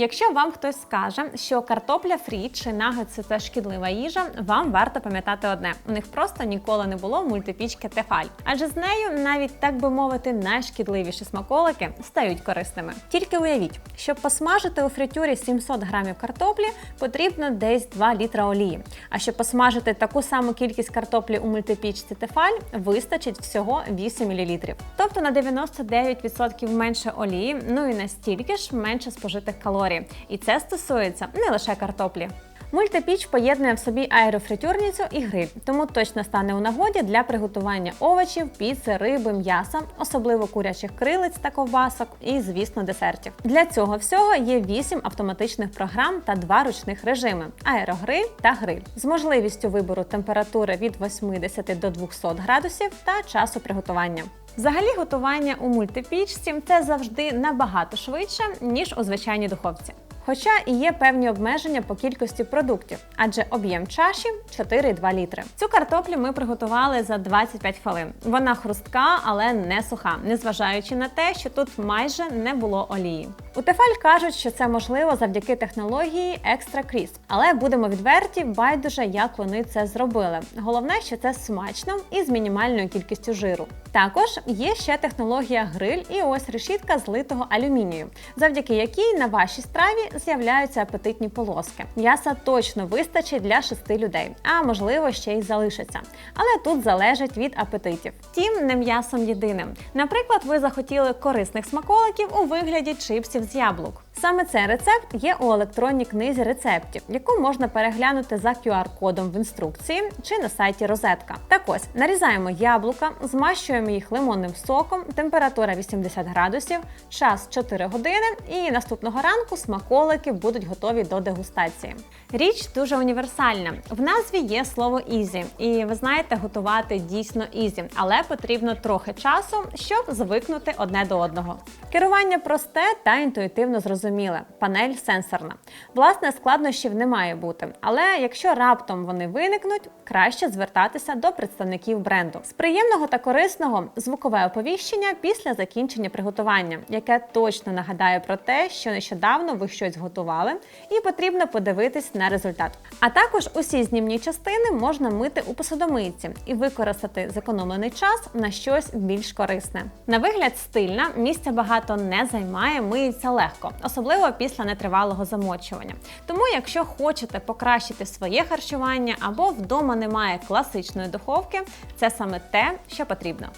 Якщо вам хтось скаже, що картопля фрі чи нагетси – це шкідлива їжа, вам варто пам'ятати одне: у них просто ніколи не було мультипічки Тефаль. Адже з нею навіть так би мовити найшкідливіші смаколики стають корисними. Тільки уявіть, щоб посмажити у фритюрі 700 грамів картоплі, потрібно десь 2 літра олії. А щоб посмажити таку саму кількість картоплі у мультипічці Тефаль, вистачить всього 8 мл. Тобто на 99% менше олії, ну і настільки ж менше спожитих калорій. І це стосується не лише картоплі. Мультипіч поєднує в собі аерофритюрницю і гриль, тому точно стане у нагоді для приготування овочів, піци, риби, м'яса, особливо курячих крилиць та ковбасок, і, звісно, десертів. Для цього всього є 8 автоматичних програм та 2 ручних режими аерогриль та гриль з можливістю вибору температури від 80 до 200 градусів та часу приготування. Взагалі, готування у мультипічці це завжди набагато швидше, ніж у звичайній духовці. Хоча і є певні обмеження по кількості продуктів, адже об'єм чаші 4,2 літри. Цю картоплю ми приготували за 25 хвилин. Вона хрустка, але не суха, незважаючи на те, що тут майже не було олії. У Тефаль кажуть, що це можливо завдяки технології Extra Crisp. Але будемо відверті, байдуже, як вони це зробили. Головне, що це смачно і з мінімальною кількістю жиру. Також є ще технологія гриль і ось решітка з литого алюмінію, завдяки якій на вашій страві з'являються апетитні полоски. М'яса точно вистачить для шести людей, а можливо ще й залишиться. Але тут залежить від апетитів. Втім, не м'ясом єдиним. Наприклад, ви захотіли корисних смаколиків у вигляді чипсів з яблук. Саме цей рецепт є у електронній книзі рецептів, яку можна переглянути за QR-кодом в інструкції чи на сайті Розетка. Так ось нарізаємо яблука, змащуємо їх лимонним соком, температура 80 градусів, час 4 години, і наступного ранку смаколики будуть готові до дегустації. Річ дуже універсальна. В назві є слово ізі, і ви знаєте, готувати дійсно ізі, але потрібно трохи часу, щоб звикнути одне до одного. Керування просте та інтуїтивно зрозуміле. Панель сенсорна. Власне, складнощів не має бути, але якщо раптом вони виникнуть, краще звертатися до представників бренду. З приємного та корисного звукове оповіщення після закінчення приготування, яке точно нагадає про те, що нещодавно ви щось готували, і потрібно подивитись на результат. А також усі знімні частини можна мити у посудомийці і використати зекономлений час на щось більш корисне. На вигляд стильна, місця багато не займає, миється легко, особливо після нетривалого замочування. Тому, якщо хочете покращити своє харчування або вдома немає класичної духовки, це саме те, що потрібно.